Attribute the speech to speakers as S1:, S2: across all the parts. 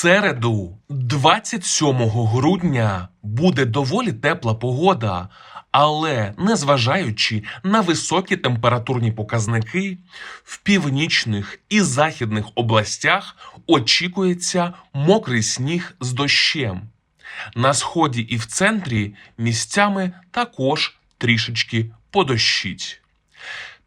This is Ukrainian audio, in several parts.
S1: середу, 27 грудня, буде доволі тепла погода, але незважаючи на високі температурні показники, в північних і західних областях очікується мокрий сніг з дощем. На сході і в центрі місцями також трішечки подощить.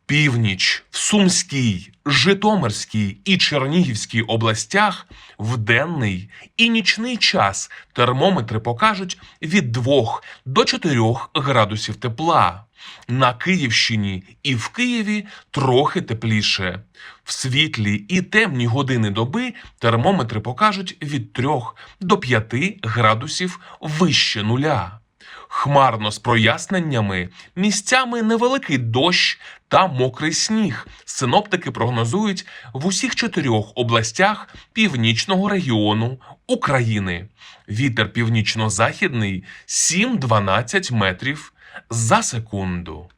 S1: Північ в Сумській, Житомирській і Чернігівській областях в денний і нічний час термометри покажуть від 2 до 4 градусів тепла. На Київщині і в Києві трохи тепліше. В світлі і темні години доби термометри покажуть від 3 до 5 градусів вище нуля. Хмарно з проясненнями, місцями невеликий дощ та мокрий сніг. Синоптики прогнозують в усіх чотирьох областях північного регіону України. Вітер північно-західний 7-12 метрів за секунду.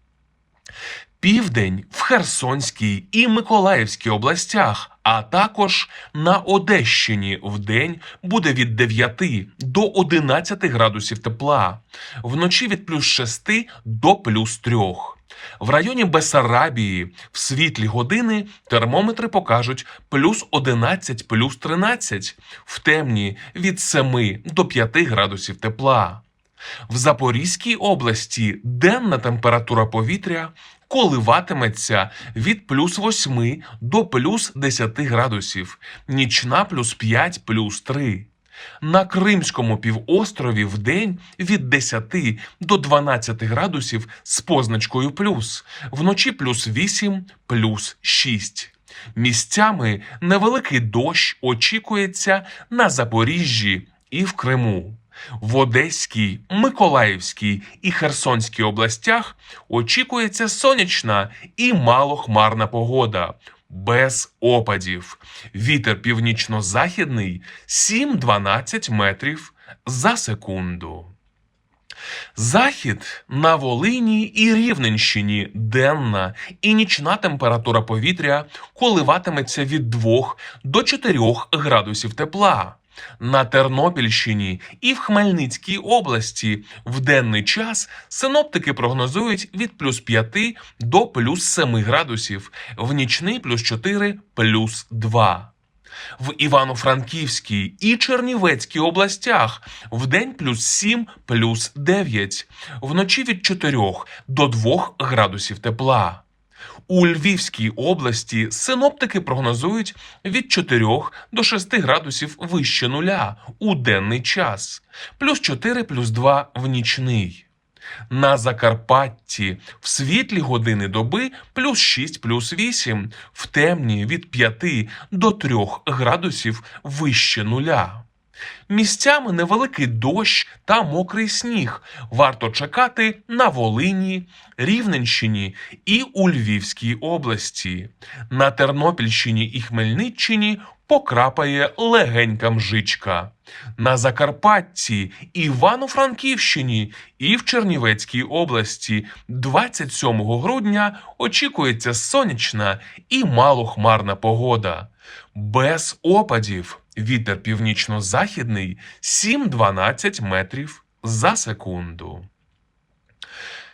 S1: Південь в Херсонській і Миколаївській областях, а також на Одещині в день буде від 9 до 11 градусів тепла, вночі від плюс 6 до плюс 3. В районі Бесарабії в світлі години термометри покажуть плюс 11, плюс 13, в темні від 7 до 5 градусів тепла. В Запорізькій області денна температура повітря коливатиметься від плюс 8 до плюс 10 градусів, нічна плюс 5 плюс 3. На Кримському півострові в день від 10 до 12 градусів з позначкою плюс, вночі плюс 8 плюс 6. Місцями невеликий дощ очікується на Запоріжжі і в Криму. В Одеській, Миколаївській і Херсонській областях очікується сонячна і малохмарна погода. Без опадів. Вітер північно-західний 7-12 метрів за секунду. Захід на Волині і Рівненщині денна і нічна температура повітря коливатиметься від 2 до 4 градусів тепла. На Тернопільщині і в Хмельницькій області в денний час синоптики прогнозують від плюс 5 до плюс 7 градусів, в нічний плюс 4 плюс 2. В Івано-Франківській і Чернівецькій областях в день плюс 7 плюс 9, вночі від 4 до 2 градусів тепла. У Львівській області синоптики прогнозують від 4 до 6 градусів вище нуля у денний час, плюс 4 плюс 2 в нічний. На Закарпатті в світлі години доби плюс 6 плюс 8, в темні від 5 до 3 градусів вище нуля. Місцями невеликий дощ та мокрий сніг варто чекати на Волині, Рівненщині і у Львівській області. На Тернопільщині і Хмельниччині покрапає легенька мжичка. На Закарпатті, Івано-Франківщині і в Чернівецькій області 27 грудня очікується сонячна і малохмарна погода. Без опадів. Вітер північно-західний 7-12 метрів за секунду.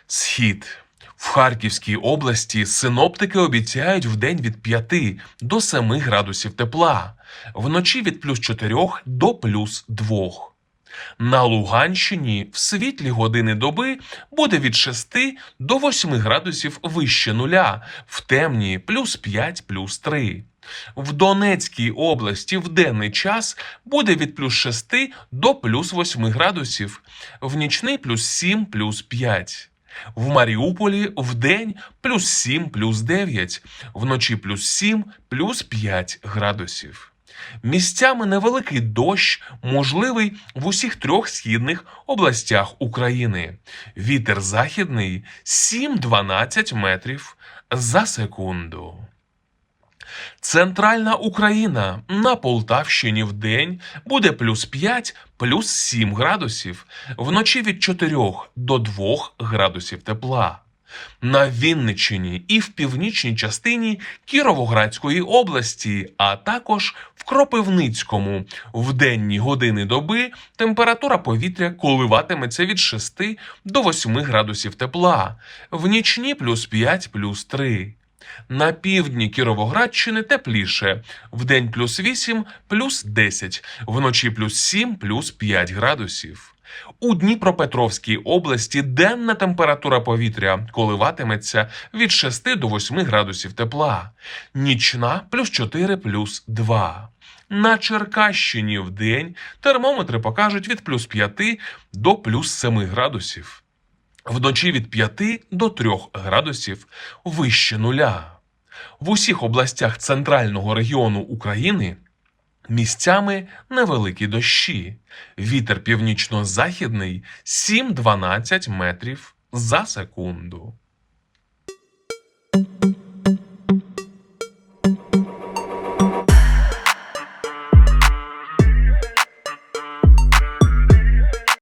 S1: Схід. В Харківській області синоптики обіцяють в день від 5 до 7 градусів тепла, вночі від плюс 4 до плюс 2. На Луганщині в світлі години доби буде від 6 до 8 градусів вище нуля, в темні плюс 5 плюс 3. В Донецькій області в денний час буде від плюс 6 до плюс 8 градусів, в нічний плюс 7 плюс 5. В Маріуполі в день плюс 7 плюс 9, вночі плюс 7 плюс 5 градусів. Місцями невеликий дощ можливий в усіх трьох східних областях України. Вітер західний 7-12 метрів за секунду. Центральна Україна на Полтавщині в день буде плюс 5, плюс 7 градусів, вночі від 4 до 2 градусів тепла. На Вінниччині і в північній частині Кіровоградської області, а також в Кропивницькому. В денні години доби температура повітря коливатиметься від 6 до 8 градусів тепла, в нічні плюс 5, плюс 3. На півдні Кіровоградщини тепліше, вдень плюс 8, плюс 10, вночі плюс 7, плюс 5 градусів. У Дніпропетровській області денна температура повітря коливатиметься від 6 до 8 градусів тепла, нічна плюс 4, плюс 2. На Черкащині в день термометри покажуть від плюс 5 до плюс 7 градусів. Вночі від 5 до 3 градусів вище нуля. В усіх областях центрального регіону України місцями невеликі дощі. Вітер північно-західний 7-12 метрів за секунду.